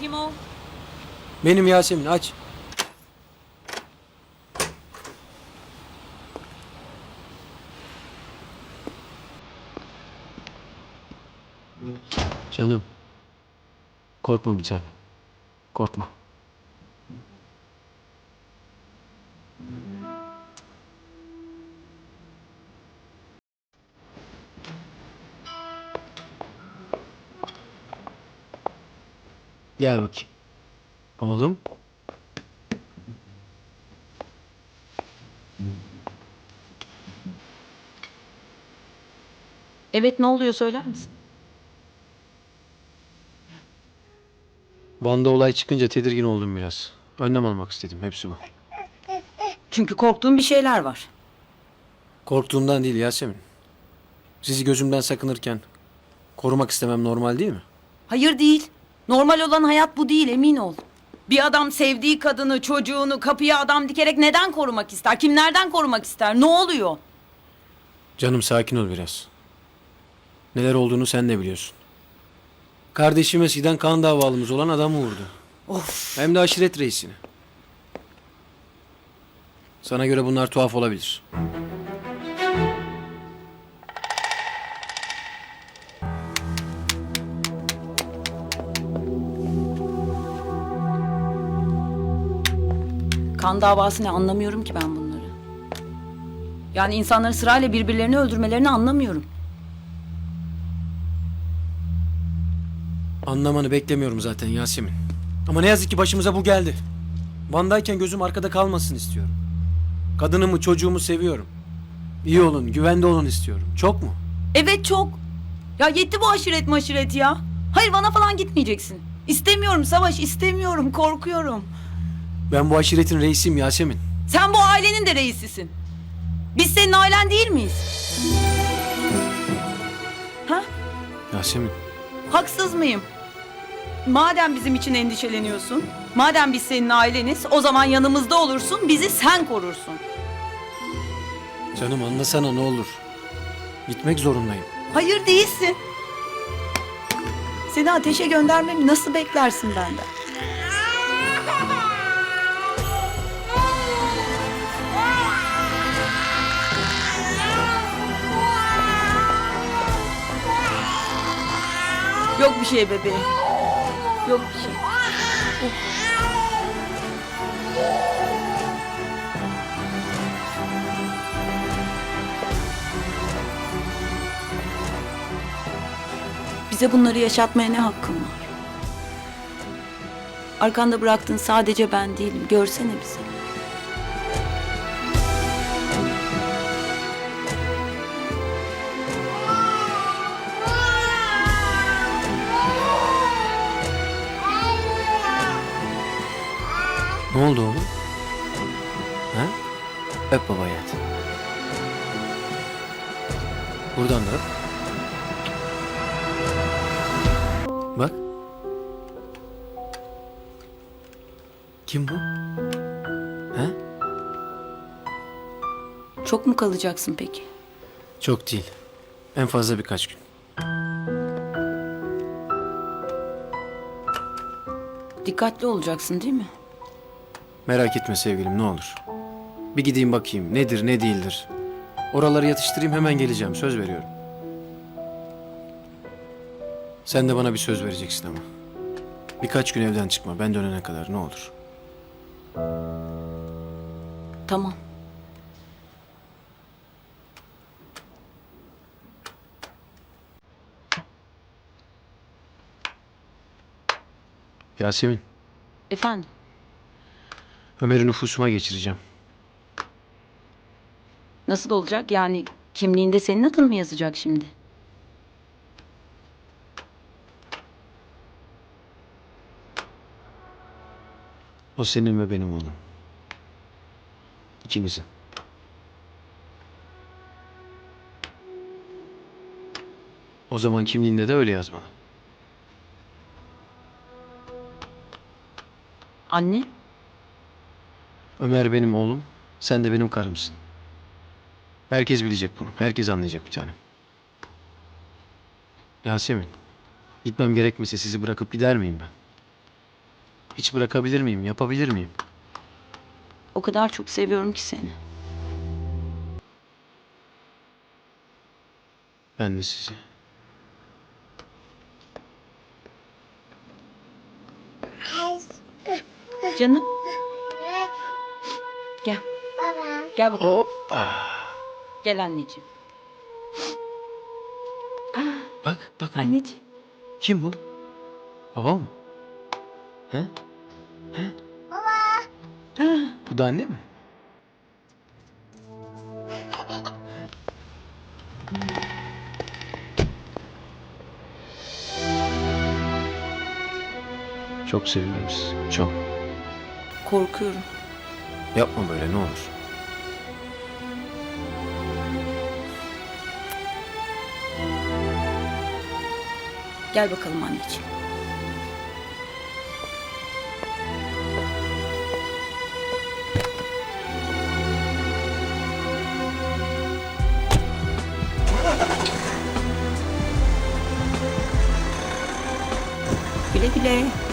Kim o? Benim Yasemin aç. Canım. Korkma bir tane. Korkma. Gel bakayım. Oğlum. Evet ne oluyor söyler misin? Van'da olay çıkınca tedirgin oldum biraz. Önlem almak istedim. Hepsi bu. Çünkü korktuğum bir şeyler var. Korktuğumdan değil Yasemin. Sizi gözümden sakınırken korumak istemem normal değil mi? Hayır değil. Normal olan hayat bu değil emin ol. Bir adam sevdiği kadını, çocuğunu kapıya adam dikerek neden korumak ister? Kimlerden korumak ister? Ne oluyor? Canım sakin ol biraz. Neler olduğunu sen de biliyorsun. Kardeşim eskiden kan davalımız olan adamı vurdu. Of. Hem de aşiret reisini. Sana göre bunlar tuhaf olabilir. Kan davası ne anlamıyorum ki ben bunları. Yani insanların sırayla birbirlerini öldürmelerini anlamıyorum. Anlamanı beklemiyorum zaten Yasemin. Ama ne yazık ki başımıza bu geldi. Van'dayken gözüm arkada kalmasın istiyorum. Kadınımı, çocuğumu seviyorum. İyi olun, güvende olun istiyorum. Çok mu? Evet çok. Ya yetti bu aşiret maşiret ya. Hayır bana falan gitmeyeceksin. İstemiyorum Savaş istemiyorum korkuyorum. Ben bu aşiretin reisiyim Yasemin. Sen bu ailenin de reisisin. Biz senin ailen değil miyiz? Ha? Yasemin, Haksız mıyım? Madem bizim için endişeleniyorsun, madem biz senin aileniz, o zaman yanımızda olursun, bizi sen korursun. canım anlasana ne olur. Gitmek zorundayım. Hayır değilsin. Seni ateşe göndermemi nasıl beklersin benden? Yok bir şey bebeğim. Yok bir şey. Bize bunları yaşatmaya ne hakkın var? Arkanda bıraktığın sadece ben değilim. Görsene bizi. Ne oldu oğlum? Ha? Öp baba hayat. Buradan da öp. Bak. Kim bu? Ha? Çok mu kalacaksın peki? Çok değil. En fazla birkaç gün. Dikkatli olacaksın değil mi? Merak etme sevgilim ne olur. Bir gideyim bakayım nedir ne değildir. Oraları yatıştırayım hemen geleceğim söz veriyorum. Sen de bana bir söz vereceksin ama. Birkaç gün evden çıkma ben dönene kadar ne olur. Tamam. Yasemin, Efendim? Ömer'i nüfusuma geçireceğim. Nasıl olacak? Yani kimliğinde senin adın mı yazacak şimdi? O senin ve benim oğlum. İkimizin. O zaman kimliğinde de öyle yazmalı. Anne? Ömer benim oğlum, sen de benim karımsın. Herkes bilecek bunu, herkes anlayacak bir tanem. Yasemin, gitmem gerekmese sizi bırakıp gider miyim ben? Hiç bırakabilir miyim? Yapabilir miyim? O kadar çok seviyorum ki seni. Ben de sizi. Canım. Gel. Bakalım. Hoppa. Gel anneciğim. Bak bak. Anneciğim. Kim bu? Baba mı? He? He? Bu da anne mi? Çok seviyorum sizi. Çok. Korkuyorum. Yapma böyle ne olur. Gel bakalım anneciğim. Güle güle.